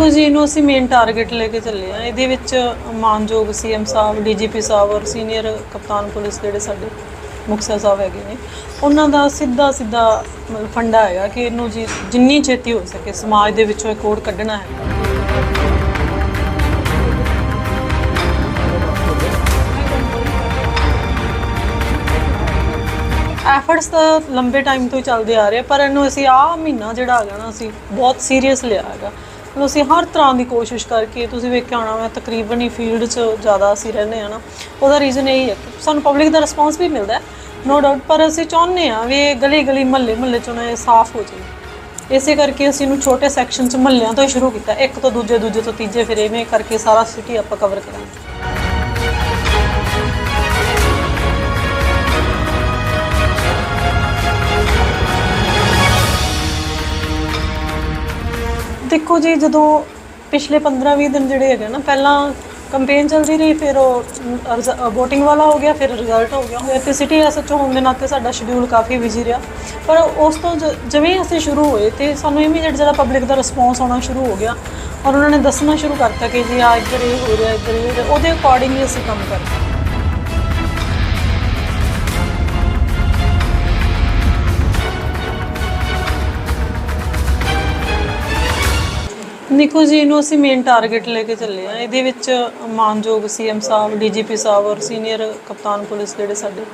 ਦੇਖੋ ਜੀ, ਇਹਨੂੰ ਅਸੀਂ ਮੇਨ ਟਾਰਗੇਟ ਲੈ ਕੇ ਚੱਲੇ ਆ ਇਹਦੇ ਵਿੱਚ ਮਾਨਯੋਗ ਸੀਐਮ ਸਾਹਿਬ ਡੀਜੀਪੀ ਸਾਹਿਬ ਔਰ ਸੀਨੀਅਰ ਕਪਤਾਨ ਪੁਲਿਸ ਜਿਹੜੇ ਸਾਡੇ ਮੁਖਤਿਆਰ ਸਾਹਿਬ ਹੈਗੇ ਨੇ, ਉਹਨਾਂ ਦਾ ਸਿੱਧਾ ਸਿੱਧਾ ਮਤਲਬ ਫੰਡਾ ਹੈਗਾ ਕਿ ਇਹਨੂੰ ਜੀ ਜਿੰਨੀ ਛੇਤੀ ਹੋ ਸਕੇ ਸਮਾਜ ਦੇ ਵਿੱਚੋਂ ਇਹ ਕੋਡ ਕੱਢਣਾ ਹੈ। ਐਫਰਟਸ ਤਾਂ ਲੰਬੇ ਟਾਈਮ ਤੋਂ ਹੀ ਚੱਲਦੇ ਆ ਰਹੇ ਪਰ ਇਹਨੂੰ ਅਸੀਂ ਆਹ ਮਹੀਨਾ ਜਿਹੜਾ ਹੈਗਾ ਨਾ, ਅਸੀਂ ਬਹੁਤ ਸੀਰੀਅਸ ਲਿਆ ਹੈਗਾ। ਮਤਲਬ ਅਸੀਂ ਹਰ ਤਰ੍ਹਾਂ ਦੀ ਕੋਸ਼ਿਸ਼ ਕਰਕੇ ਤੁਸੀਂ ਵੇਖਿਆ ਹੋਣਾ ਮੈਂ ਤਕਰੀਬਨ ਹੀ ਫੀਲਡ 'ਚ ਜ਼ਿਆਦਾ ਅਸੀਂ ਰਹਿੰਦੇ ਆ ਨਾ। ਉਹਦਾ ਰੀਜ਼ਨ ਇਹ ਹੀ ਹੈ ਕਿ ਸਾਨੂੰ ਪਬਲਿਕ ਦਾ ਰਿਸਪਾਂਸ ਵੀ ਮਿਲਦਾ ਹੈ ਨੋ ਡਾਊਟ ਪਰ ਅਸੀਂ ਚਾਹੁੰਦੇ ਆ ਵੀ ਇਹ ਗਲੀ ਗਲੀ ਮਹੱਲੇ ਮਹੱਲੇ 'ਚ ਨਾ ਇਹ ਸਾਫ਼ ਹੋ ਜਾਵੇ। ਇਸੇ ਕਰਕੇ ਅਸੀਂ ਇਹਨੂੰ ਛੋਟੇ ਸੈਕਸ਼ਨ 'ਚ ਮਹੱਲਿਆਂ ਤੋਂ ਹੀ ਸ਼ੁਰੂ ਕੀਤਾ। ਇੱਕ ਤੋਂ ਦੂਜੇ ਦੂਜੇ ਤੋਂ ਤੀਜੇ ਫਿਰ ਐਵੇਂ ਕਰਕੇ ਸਾਰਾ ਸਿਟੀ ਆਪਾਂ ਕਵਰ ਕਰਾਂਗੇ। ਦੇਖੋ ਜੀ, ਜਦੋਂ ਪਿਛਲੇ 15-20 ਦਿਨ ਜਿਹੜੇ ਹੈਗੇ ਨਾ, ਪਹਿਲਾਂ ਕੰਪੇਨ ਚੱਲਦੀ ਰਹੀ, ਫਿਰ ਉਹ VOTING ਵਾਲਾ ਹੋ ਗਿਆ, ਫਿਰ ਰਿਜ਼ਲਟ ਹੋ ਗਿਆ। ਇੱਥੇ ਸਿਟੀ ਐਸਐਚਓ ਹੋਣ ਦੇ ਨਾਤੇ ਸਾਡਾ ਸ਼ਡਿਊਲ ਕਾਫੀ ਬਿਜ਼ੀ ਰਿਹਾ। ਪਰ ਉਸ ਤੋਂ ਜ- ਜਿਵੇਂ ਅਸੀਂ ਸ਼ੁਰੂ ਹੋਏ, ਤੇ ਸਾਨੂੰ ਇਮੀਡੀਏਟ ਜਿਹੜਾ ਪਬਲਿਕ ਦਾ ਰਿਸਪੌਂਸ ਆਉਣਾ ਸ਼ੁਰੂ ਹੋ ਗਿਆ। ਔਰ ਉਹਨਾਂ ਨੇ ਦੱਸਣਾ ਸ਼ੁਰੂ ਕਰਤਾ ਕਿ ਜੀ, ਆ ਇੱਧਰ ਇਹ ਹੋ ਰਿਹਾ, ਇੱਧਰ ਇਹ ਹੋ ਰਿਹਾ। ਉਹਦੇ ਅਕੋਰਡਿੰਗਲੀ ਅਸੀਂ ਕੰਮ ਕਰਦੇ। ਦੇਖੋ ਜੀ, ਇਹਨੂੰ ਅਸੀਂ ਮੇਨ ਟਾਰਗੇਟ ਲੈ ਕੇ ਚੱਲੇ ਆ ਇਹਦੇ ਵਿੱਚ ਮਾਨਯੋਗ ਸੀਐਮ ਸਾਹਿਬ ਡੀਜੀਪੀ ਸਾਹਿਬ ਔਰ ਸੀਨੀਅਰ ਕਪਤਾਨ ਪੁਲਿਸ ਜਿਹੜੇ ਸਾਡੇ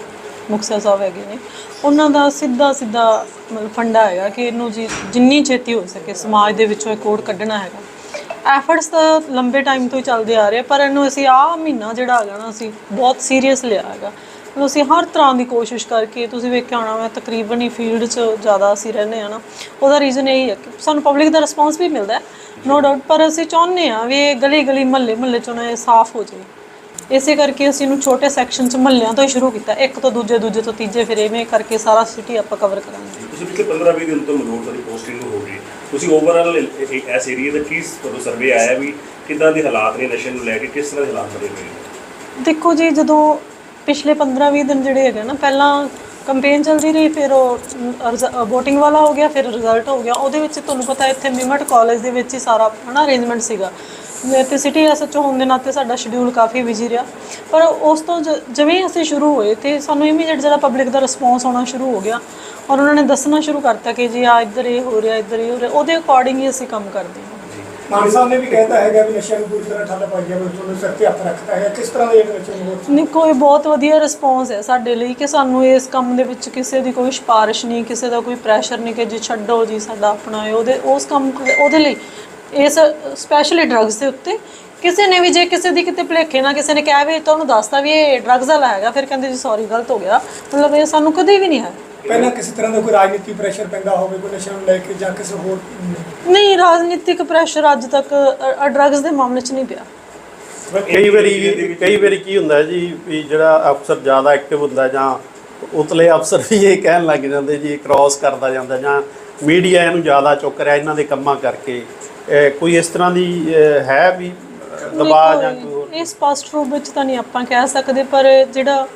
ਮੁਖਤਿਆਰ ਸਾਹਿਬ ਹੈਗੇ ਨੇ, ਉਹਨਾਂ ਦਾ ਸਿੱਧਾ ਸਿੱਧਾ ਮਤਲਬ ਫੰਡਾ ਹੈਗਾ ਕਿ ਇਹਨੂੰ ਜੀ ਜਿੰਨੀ ਛੇਤੀ ਹੋ ਸਕੇ ਸਮਾਜ ਦੇ ਵਿੱਚੋਂ ਇਹ ਕੋਡ ਕੱਢਣਾ ਹੈਗਾ। ਐਫਰਟਸ ਤਾਂ ਲੰਬੇ ਟਾਈਮ ਤੋਂ ਹੀ ਚੱਲਦੇ ਆ ਰਹੇ ਪਰ ਇਹਨੂੰ ਅਸੀਂ ਆਹ ਮਹੀਨਾ ਜਿਹੜਾ ਹੈਗਾ ਨਾ ਅਸੀਂ ਬਹੁਤ ਸੀਰੀਅਸ ਲਿਆ ਹੈਗਾ। ਅਸੀਂ ਹਰ ਤਰ੍ਹਾਂ ਦੀ ਕੋਸ਼ਿਸ਼ ਕਰਕੇ ਤੁਸੀਂ ਵੇਖਿਆ ਹੋਣਾ ਮੈਂ ਤਕਰੀਬਨ ਹੀ ਫੀਲਡ 'ਚ ਜ਼ਿਆਦਾ ਅਸੀਂ ਰਹਿੰਦੇ ਆ ਨਾ ਉਹਦਾ ਰੀਜ਼ਨ ਇਹ ਹੈ ਕਿ ਸਾਨੂੰ ਪਬਲਿਕ ਦਾ ਰਿਸਪਾਂਸ ਵੀ ਮਿਲਦਾ ਹੈ ਨੋ ਡਾਊਟ ਪਰ ਅਸੀਂ ਚਾਹੁੰਦੇ ਆ ਵੀ ਇਹ ਗਲੀ ਗਲੀ ਮਹੱਲੇ ਮਹੱਲੇ 'ਚੋਂ ਇਹ ਸਾਫ਼ ਹੋ ਜਾਏ ਇਸੇ ਕਰਕੇ ਅਸੀਂ ਇਹਨੂੰ ਛੋਟੇ ਸੈਕਸ਼ਨ 'ਚ ਮਹੱਲਿਆਂ ਤੋਂ ਹੀ ਸ਼ੁਰੂ ਕੀਤਾ ਇੱਕ ਤੋਂ ਦੂਜੇ ਦੂਜੇ ਤੋਂ ਤੀਜੇ ਫਿਰ ਐਵੇਂ ਕਰਕੇ ਸਾਰਾ ਸਿਟੀ ਆਪਾਂ ਕਵਰ ਕਰਾਂਗੇ। ਤੁਸੀਂ ਪਿਛਲੇ 15-20 ਦਿਨ ਤੋਂ ਮਲੋਟ ਦੀ ਪੋਸਟਿੰਗ ਹੋ ਗਈ ਤੁਸੀਂ ਓਵਰਆਲ ਇਸ ਏਰੀਆ ਦਾ ਕੀ ਤੁਹਾਨੂੰ ਸਰਵੇ ਆਇਆ ਵੀ ਕਿੱਦਾਂ ਦੇ ਹਾਲਾਤ ਨੇ ਨਸ਼ੇ ਨੂੰ ਲੈ ਕੇ ਕਿਸ ਤਰ੍ਹਾਂ ਦੇ ਹਾਲਾਤ ਬਣੇ ਹੋਏ ਨੇ? ਦੇਖੋ ਜੀ ਜਦੋਂ ਪਿਛਲੇ 15-20 ਦਿਨ ਜਿਹੜੇ ਹੈਗੇ ਨਾ, ਪਹਿਲਾਂ ਕੰਪੇਨ ਚੱਲਦੀ ਰਹੀ, ਫਿਰ ਉਹ VOTING ਵਾਲਾ ਹੋ ਗਿਆ, ਫਿਰ ਰਿਜ਼ਲਟ ਹੋ ਗਿਆ। ਉਹਦੇ ਵਿੱਚ ਤੁਹਾਨੂੰ ਪਤਾ ਇੱਥੇ ਮਿਮਟ ਕਾਲਜ ਦੇ ਵਿੱਚ ਹੀ ਸਾਰਾ ਹਨਾ ਅਰੇਂਜਮੈਂਟ ਸੀਗਾ। ਤੇ ਸਿਟੀ ਐਸਐਚਓ ਹੋਣ ਦੇ ਨਾਤੇ ਸਾਡਾ ਸ਼ਡਿਊਲ ਕਾਫੀ ਬਿਜ਼ੀ ਰਿਹਾ। ਪਰ ਉਸ ਤੋਂ ਜ- ਜਿਵੇਂ ਹੀ ਅਸੀਂ ਸ਼ੁਰੂ ਹੋਏ, ਤੇ ਸਾਨੂੰ ਇਮੀਡੀਏਟ ਜਿਹੜਾ ਪਬਲਿਕ ਦਾ ਰਿਸਪੌਂਸ ਆਉਣਾ ਸ਼ੁਰੂ ਹੋ ਗਿਆ। ਔਰ ਉਹਨਾਂ ਨੇ ਦੱਸਣਾ ਸ਼ੁਰੂ ਕਰਤਾ ਕਿ ਜੀ ਆ ਇੱਧਰ ਇਹ ਹੋ ਰਿਹਾ, ਇੱਧਰ ਇਹ ਹੋ ਰਿਹਾ। ਉਹਦੇ ਅਕੋਰਡਿੰਗ ਹੀ ਅਸੀਂ ਕੰਮ ਕਰਦੇ ਹਾਂ। ਮਾਨ ਸਾਹਿਬ ਨੇ ਵੀ ਕਹਿਤਾ ਹੈਗਾ ਵੀ ਨਸ਼ਿਆਂ ਨੂੰ ਪੂਰੀ ਤਰ੍ਹਾਂ ਠੱਲ ਪਾਈ ਜਾਵੇ ਤੁਹਾਨੂੰ ਸਿਰ ਤੇ ਹੱਥ ਰੱਖਦਾ ਹੈ। ਕਿਸ ਤਰ੍ਹਾਂ ਦੇ ਨਸ਼ੇ ਨੂੰ ਨਹੀਂ, ਕੋਈ ਬਹੁਤ ਵਧੀਆ ਰਿਸਪੌਂਸ ਹੈ ਸਾਡੇ ਲਈ ਕਿ ਸਾਨੂੰ ਇਸ ਕੰਮ ਦੇ ਵਿੱਚ ਕਿਸੇ ਦੀ ਕੋਈ ਸਿਫਾਰਿਸ਼ ਨਹੀਂ, ਕਿਸੇ ਦਾ ਕੋਈ ਪ੍ਰੈਸ਼ਰ ਨਹੀਂ ਕਿ ਜੀ ਛੱਡੋ ਜੀ ਸਾਡਾ ਆਪਣਾ ਹੈ ਉਹਦੇ ਉਸ ਕੰਮ ਉਹਦੇ ਲਈ ਇਸ ਸਪੈਸ਼ਲੀ ਡਰੱਗਸ ਦੇ ਉੱਤੇ ਕਿਸੇ ਨੇ ਵੀ ਜੇ ਕਿਸੇ ਦੀ ਕਿਤੇ ਭੁਲੇਖੇ ਨਾਲ ਕਿਸੇ ਨੇ ਕਿਹਾ ਵੀ ਤੁਹਾਨੂੰ ਦੱਸਤਾ ਵੀ ਇਹ ਡਰੱਗਸ ਵਾਲਾ ਹੈਗਾ, ਫਿਰ ਕਹਿੰਦੇ ਜੀ ਸੌਰੀ ਗਲਤ ਹੋ ਗਿਆ। ਮਤਲਬ ਇਹ ਸਾਨੂੰ ਕਦੇ ਵੀ ਨਹੀਂ ਹੈ। ਪਹਿਲਾਂ ਕਿਸੇ ਤਰ੍ਹਾਂ ਦਾ ਕੋਈ ਰਾਜਨੀਤੀ ਪ੍ਰੈਸ਼ਰ ਪੈਂਦਾ ਹੋਵੇ ਕੋਈ ਨਸ਼ਿਆਂ ਨੂੰ ਲੈ ਕੇ ਜਾਂ ਕਿਸੇ ਹੋਰ ਨਹੀਂ ਰਾਜਨੀਤਿਕ ਪ੍ਰੈਸ਼ਰ ਅੱਜ ਤੱਕ ਡਰੱਗਸ ਦੇ ਮਾਮਲੇ 'ਚ ਨਹੀਂ ਪਿਆ ਕਈ ਵਾਰੀ ਕਈ ਵਾਰੀ ਕੀ ਹੁੰਦਾ ਜੀ ਵੀ ਜਿਹੜਾ ਅਫਸਰ ਜ਼ਿਆਦਾ ਐਕਟਿਵ ਹੁੰਦਾ ਜਾਂ ਉਤਲੇ ਅਫਸਰ ਵੀ ਇਹ ਕਹਿਣ ਲੱਗ ਜਾਂਦੇ ਜੀ ਕ੍ਰਾਸ ਕਰਦਾ ਜਾਂਦਾ ਜਾਂ ਮੀਡੀਆ ਇਹਨੂੰ ਜ਼ਿਆਦਾ ਚੁੱਕ ਰਿਹਾ ਇਹਨਾਂ ਦੇ ਕੰਮਾਂ ਕਰਕੇ ਕੋਈ ਇਸ ਤਰ੍ਹਾਂ ਦੀ ਹੈ ਵੀ ਦਬਾਅ ਜਾਂ ਕੋਈ ਹੋਰ? ਇਹ ਸਪਸ਼ਟ ਰੂਪ ਵਿੱਚ ਤਾਂ ਨਹੀਂ ਆਪਾਂ ਕਹਿ ਸਕਦੇ ਪਰ ਜਿਹੜਾ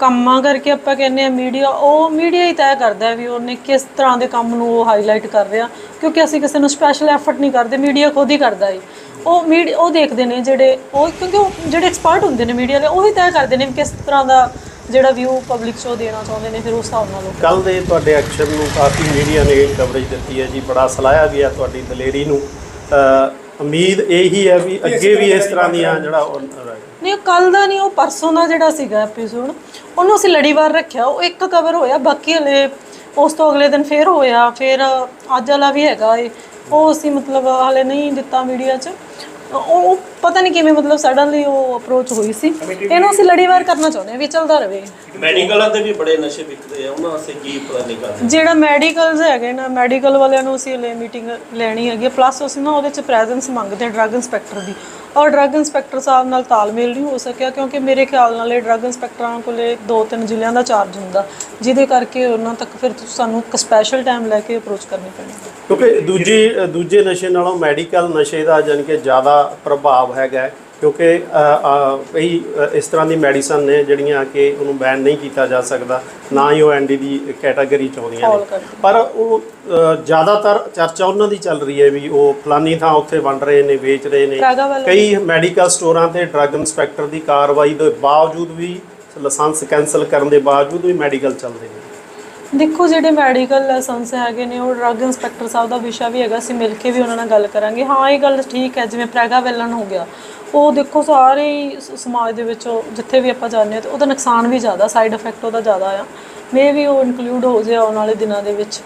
ਕੰਮਾਂ ਕਰਕੇ ਆਪਾਂ ਕਹਿੰਦੇ ਆ ਮੀਡੀਆ ਉਹ ਮੀਡੀਆ ਹੀ ਤੈਅ ਕਰਦਾ ਹੈ ਵੀ ਉਹਨੇ ਕਿਸ ਤਰ੍ਹਾਂ ਦੇ ਕੰਮ ਨੂੰ ਉਹ ਹਾਈਲਾਈਟ ਕਰ ਰਿਹਾ, ਕਿਉਂਕਿ ਅਸੀਂ ਕਿਸੇ ਨੂੰ ਸਪੈਸ਼ਲ ਐਫਰਟ ਨਹੀਂ ਕਰਦੇ ਮੀਡੀਆ ਖੁਦ ਹੀ ਕਰਦਾ ਹੈ। ਉਹ ਮੀਡੀਆ ਉਹ ਦੇਖਦੇ ਨੇ ਜਿਹੜੇ, ਉਹ ਕਿਉਂਕਿ ਉਹ ਜਿਹੜੇ ਐਕਸਪਰਟ ਹੁੰਦੇ ਨੇ ਮੀਡੀਆ ਦੇ, ਉਹ ਹੀ ਤੈਅ ਕਰਦੇ ਨੇ ਵੀ ਕਿਸ ਤਰ੍ਹਾਂ ਦਾ ਜਿਹੜਾ ਵਿਊ ਪਬਲਿਕ ਸ਼ੋ ਦੇਣਾ ਚਾਹੁੰਦੇ ਨੇ, ਫਿਰ ਉਸ ਹਿਸਾਬ ਨਾਲ ਉਹ ਕੱਲ ਦੇ ਤੁਹਾਡੇ ਐਕਸ਼ਨ ਨੂੰ ਕਾਫੀ ਮੀਡੀਆ ਨੇ ਕਵਰੇਜ ਦਿੱਤੀ ਹੈ ਜੀ, ਬੜਾ ਸਲਾਹਿਆ ਗਿਆ ਤੁਹਾਡੀ ਦਲੇਰੀ ਨੂੰ। ਉਮੀਦ ਇਹੀ ਹੈ ਵੀ ਅੱਗੇ ਵੀ ਇਸ ਤਰ੍ਹਾਂ ਦੀਆਂ ਜਿਹੜਾ ਉਹ ਨਹੀਂ ਕੱਲ ਦਾ ਨਹੀਂ ਉਹ ਪਰਸੋਂ ਦਾ ਜਿਹੜਾ ਸੀਗਾ ਐਪੀਸੋਡ ਉਹਨੂੰ ਅਸੀਂ ਲੜੀਵਾਰ ਰੱਖਿਆ। ਉਹ ਇੱਕ ਕਵਰ ਹੋਇਆ ਬਾਕੀ ਹਲੇ ਉਸ ਤੋਂ ਅਗਲੇ ਦਿਨ ਫੇਰ ਹੋਇਆ। ਫਿਰ ਅੱਜ ਵਾਲਾ ਵੀ ਹੈਗਾ ਏ। ਉਹ ਅਸੀਂ ਮਤਲਬ ਹਲੇ ਨਹੀਂ ਦਿੱਤਾ ਮੀਡੀਆ 'ਚ। ਉਹ ਪਤਾ ਨਹੀਂ ਕਿਵੇਂ ਮਤਲਬ ਸਡਨਲੀ ਉਹ ਅਪਰੋਚ ਹੋਈ ਸੀ। ਇਹਨੂੰ ਅਸੀਂ ਲੜੀਵਾਰ ਕਰਨਾ ਚਾਹੁੰਦੇ ਹਾਂ ਵੀ ਚੱਲਦਾ ਰਹੇ। ਮੈਡੀਕਲਾਂ ਦੇ ਵੀ ਬੜੇ ਨਸ਼ੇ ਵਿਕਦੇ ਆ ਉਹਨਾਂ ਵਾਸਤੇ ਕੀ ਪਤਾ ਨਹੀਂ ਕਰਦੇ ਜਿਹੜਾ ਮੈਡੀਕਲਸ ਹੈਗੇ ਨਾ ਮੈਡੀਕਲ ਵਾਲਿਆਂ ਨੂੰ ਅਸੀਂ ਹਲੇ ਮੀਟਿੰਗ ਲੈਣੀ ਹੈਗੀ ਪਲੱਸ ਅਸੀਂ ਨਾ ਉਹਦੇ ਚ ਪ੍ਰੈਜ਼ੈਂਸ ਮੰਗਦੇ ਡਰੱਗ ਇੰਸਪੈਕਟਰ ਦੀ। ਔਰ ਡਰੱਗ ਇੰਸਪੈਕਟਰ ਸਾਹਿਬ ਨਾਲ ਤਾਲਮੇਲ ਨਹੀਂ ਹੋ ਸਕਿਆ ਕਿਉਂਕਿ ਮੇਰੇ ਖਿਆਲ ਨਾਲ ਇਹ ਡਰੱਗ ਇੰਸਪੈਕਟਰਾਂ ਕੋਲੇ ਦੋ ਤਿੰਨ ਜ਼ਿਲ੍ਹਿਆਂ ਦਾ ਚਾਰਜ ਹੁੰਦਾ। ਜਿਹਦੇ ਕਰਕੇ ਉਹਨਾਂ ਤੱਕ ਫਿਰ ਸਾਨੂੰ ਇੱਕ ਸਪੈਸ਼ਲ ਟਾਈਮ ਲੈ ਕੇ ਅਪਰੋਚ ਕਰਨੀ ਪੈਣੀ। ਕਿਉਂਕਿ ਦੂਜੀ, ਦੂਜੇ ਨਸ਼ੇ ਨਾਲੋਂ ਮੈਡੀਕਲ ਨਸ਼ੇ ਦਾ ਜਾਣੀ ਕਿ ਜ਼ਿਆਦਾ ਪ੍ਰਭਾਵ ਹੈਗਾ ਕਿਉਂਕਿ ਕਈ ਇਸ ਤਰ੍ਹਾਂ ਦੀ ਮੈਡੀਸਨ ਨੇ ਜਿਹੜੀਆਂ ਕਿ ਉਹਨੂੰ ਬੈਨ ਨਹੀਂ ਕੀਤਾ ਜਾ ਸਕਦਾ ਨਾ ਹੀ ਉਹ ਐਨਡੀ ਦੀ ਕੈਟਾਗਰੀ ਚ ਆਉਂਦੀਆਂ ਨੇ। ਪਰ ਉਹ ਜ਼ਿਆਦਾਤਰ ਚਰਚਾ ਉਹਨਾਂ ਦੀ ਚੱਲ ਰਹੀ ਹੈ ਵੀ ਉਹ ਫਲਾਨੀ ਥਾਂ ਉੱਥੇ ਵੰਡ ਰਹੇ ਨੇ ਵੇਚ ਰਹੇ ਨੇ। ਕਈ ਮੈਡੀਕਲ ਸਟੋਰਾਂ ਤੇ ਡਰੱਗ ਇੰਸਪੈਕਟਰ ਦੀ ਕਾਰਵਾਈ ਦੇ ਬਾਵਜੂਦ ਵੀ ਲਾਇਸੈਂਸ ਕੈਨਸਲ ਕਰਨ ਦੇ ਬਾਵਜੂਦ ਵੀ ਮੈਡੀਕਲ ਚੱਲਦੇ ਨੇ। ਦੇਖੋ, ਜਿਹੜੇ ਮੈਡੀਕਲ ਲਾਇਸੈਂਸ ਹੈਗੇ ਨੇ, ਉਹ ਡਰੱਗ ਇੰਸਪੈਕਟਰ ਸਾਹਿਬ ਦਾ ਵਿਸ਼ਾ ਵੀ ਹੈਗਾ, ਅਸੀਂ ਮਿਲ ਕੇ ਵੀ ਉਹਨਾਂ ਨਾਲ ਗੱਲ ਕਰਾਂਗੇ। ਹਾਂ, ਇਹ ਗੱਲ ਠੀਕ ਹੈ, ਜਿਵੇਂ ਪ੍ਰੈਗਾ ਵੈਲਨ ਹੋ ਗਿਆ, ਉਹ ਦੇਖੋ, ਸਾਰੇ ਹੀ ਸਮਾਜ ਦੇ ਵਿੱਚ ਜਿੱਥੇ ਵੀ ਆਪਾਂ ਜਾਂਦੇ ਹਾਂ, ਤੇ ਉਹਦਾ ਨੁਕਸਾਨ ਵੀ ਜ਼ਿਆਦਾ ਸਾਈਡ ਇਫੈਕਟ ਉਹਦਾ ਜ਼ਿਆਦਾ ਆ। ਮੇ ਵੀ ਉਹ ਇਨਕਲੂਡ ਹੋ ਜਾਏ ਆਉਣ ਵਾਲੇ ਦਿਨਾਂ ਦੇ ਵਿੱਚ,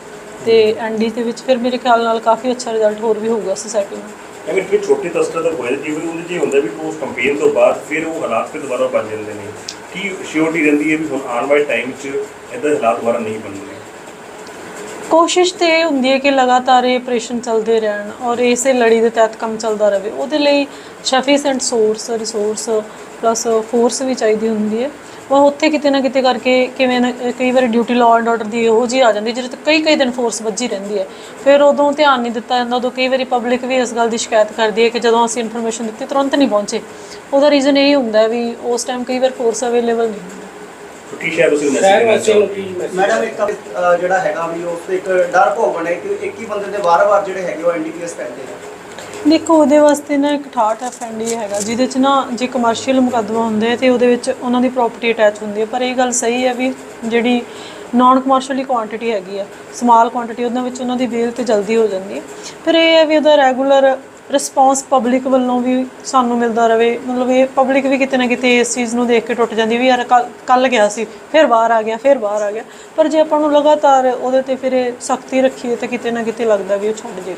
ਤੇ ਐਨਡੀ ਦੇ ਵਿੱਚ ਫਿਰ ਮੇਰੇ ਖਿਆਲ ਨਾਲ ਕਾਫੀ ਅੱਛਾ ਰਿਜ਼ਲਟ ਹੋਰ ਵੀ ਹੋਊਗਾ ਸੋਸਾਇਟੀ ਨੂੰ। ਅਗਰ ਕੋਈ ਛੋਟੇ ਤਸਕਰ ਦਾ ਹੋਇਆ ਜਿਵੇਂ ਉਹਦੇ 'ਚ ਹੁੰਦਾ ਵੀ ਉਸ ਕੰਪੇਨ ਤੋਂ ਬਾਅਦ ਫਿਰ ਉਹ ਹਾਲਾਤ ਫਿਰ ਦੁਬਾਰਾ ਬਣ ਜਾਂਦੇ ਨੇ। ਕੀ ਸ਼ਿਓਰਟੀ ਰਹਿੰਦੀ ਹੈ ਵੀ ਹੁਣ ਆਉਣ ਵਾਲੇ ਟਾਈਮ 'ਚ ਇਦਾਂ ਦੇ ਹਾਲਾਤ ਦੁਬਾਰਾ ਨਹੀਂ ਬਣਨਗੇ ਕੋਸ਼ਿਸ਼ ਤੇ ਇਹ ਹੁੰਦੀ ਹੈ ਕਿ ਲਗਾਤਾਰ ਇਹ ਆਪਰੇਸ਼ਨ ਚੱਲਦੇ ਰਹਿਣ ਔਰ ਇਸੇ ਲੜੀ ਦੇ ਤਹਿਤ ਕੰਮ ਚੱਲਦਾ ਰਹੇ। ਉਹਦੇ ਲਈ sufficient source resource plus force ਵੀ ਚਾਹੀਦੀ ਹੁੰਦੀ ਹੈ। ਉਹ ਉੱਥੇ ਕਿਤੇ ਨਾ ਕਿਤੇ ਕਰਕੇ ਕਿਵੇਂ ਨਾ ਕਈ ਵਾਰੀ ਡਿਊਟੀ ਲਾਅ ਐਂਡ ਆਰਡਰ ਦੀ ਇਹੋ ਜੀ ਆ ਜਾਂਦੀ ਜਿਹਦੇ ਤੇ ਕਈ ਕਈ ਦਿਨ ਫੋਰਸ ਵੱਜੀ ਰਹਿੰਦੀ ਹੈ। ਫਿਰ ਉਦੋਂ ਧਿਆਨ ਨਹੀਂ ਦਿੱਤਾ ਜਾਂਦਾ ਉਦੋਂ ਕਈ ਵਾਰੀ ਪਬਲਿਕ ਵੀ ਇਸ ਗੱਲ ਦੀ ਸ਼ਿਕਾਇਤ ਕਰਦੀ ਹੈ ਕਿ ਜਦੋਂ ਅਸੀਂ ਇਨਫੋਰਮੇਸ਼ਨ ਦਿੱਤੀ ਤੁਰੰਤ ਨਹੀਂ ਪਹੁੰਚੇ। ਉਹਦਾ ਰੀਜ਼ਨ ਇਹ ਹੁੰਦਾ ਹੈ ਵੀ ਉਸ ਟਾਈਮ ਕਈ ਵਾਰ ਫੋਰਸ ਅਵੇਲੇਬਲ ਨਹੀਂ ਹੁੰਦੀ। ਤਾਂ ਕੀ ਸ਼ਾਇਦ ਤੁਸੀਂ ਸ਼ਹਿਰ ਮੈਸੇਜ ਵਾਸੀਆਂ ਨੂੰ ਕੀ ਮੈਡਮ ਇੱਕ ਅਹ, ਜਿਹੜਾ ਹੈਗਾ ਵੀ ਉਸ ਤੇ ਇੱਕ ਡਰ ਭੋਗ ਬਣਿਆ ਕਿ ਇੱਕ ਹੀ ਬੰਦੇ ਦੇ ਵਾਰ-ਵਾਰ ਜਿਹੜੇ ਹੈਗੇ ਉਹ ਐਨਡੀਪੀਐਸ ਪੈਂਦੇ ਨੇ। ਦੇਖੋ, ਉਹਦੇ ਵਾਸਤੇ ਨਾ ਇੱਕ 68 ਐਫਐਨਡੀ ਹੈਗਾ, ਜਿਹਦੇ ਚ ਨਾ ਜੇ ਕਮਰਸ਼ੀਅਲ ਮੁਕੱਦਮਾ ਹੁੰਦੇ ਆ ਤੇ ਉਹਦੇ ਵਿੱਚ ਉਹਨਾਂ ਦੀ ਪ੍ਰਾਪਰਟੀ ਅਟੈਚ ਹੁੰਦੀ ਹੈ ਪਰ ਇਹ ਗੱਲ ਸਹੀ ਹੈ ਵੀ ਜਿਹੜੀ ਨਾਨ ਕਮਰਸ਼ੀਅਲੀ ਕੁਆਂਟੀਟੀ ਹੈਗੀ ਆ ਸਮਾਲ ਕੁਆਂਟੀਟੀ ਉਹਨਾਂ ਵਿੱਚ ਉਹਨਾਂ ਦੀ ਬੇਲ ਤੇ ਜਲਦੀ ਹੋ ਜਾਂਦੀ ਹੈ ਫਿਰ ਇਹ ਹੈ ਵੀ ਉਹਦਾ ਰੈਗੂਲਰ ਰਿਸਪੌਂਸ ਪਬਲਿਕ ਵੱਲੋਂ ਵੀ ਸਾਨੂੰ ਮਿਲਦਾ ਰਵੇ। ਮਤਲਬ ਇਹ ਪਬਲਿਕ ਵੀ ਕਿਤੇ ਨਾ ਕਿਤੇ ਇਸ ਚੀਜ਼ ਨੂੰ ਦੇਖ ਕੇ ਟੁੱਟ ਜਾਂਦੀ ਵੀ ਯਾਰ ਕੱਲ ਗਿਆ ਸੀ, ਫਿਰ ਬਾਹਰ ਆ ਗਿਆ, ਫਿਰ ਬਾਹਰ ਆ ਗਿਆ। ਪਰ ਜੇ ਆਪਾਂ ਨੂੰ ਲਗਾਤਾਰ ਉਹਦੇ ਤੇ ਫਿਰ ਸਖਤੀ ਰੱਖੀਏ ਤਾਂ ਕਿਤੇ ਨਾ ਕਿਤੇ ਲੱਗਦਾ ਵੀ ਉਹ ਛੱਡ ਜੇ।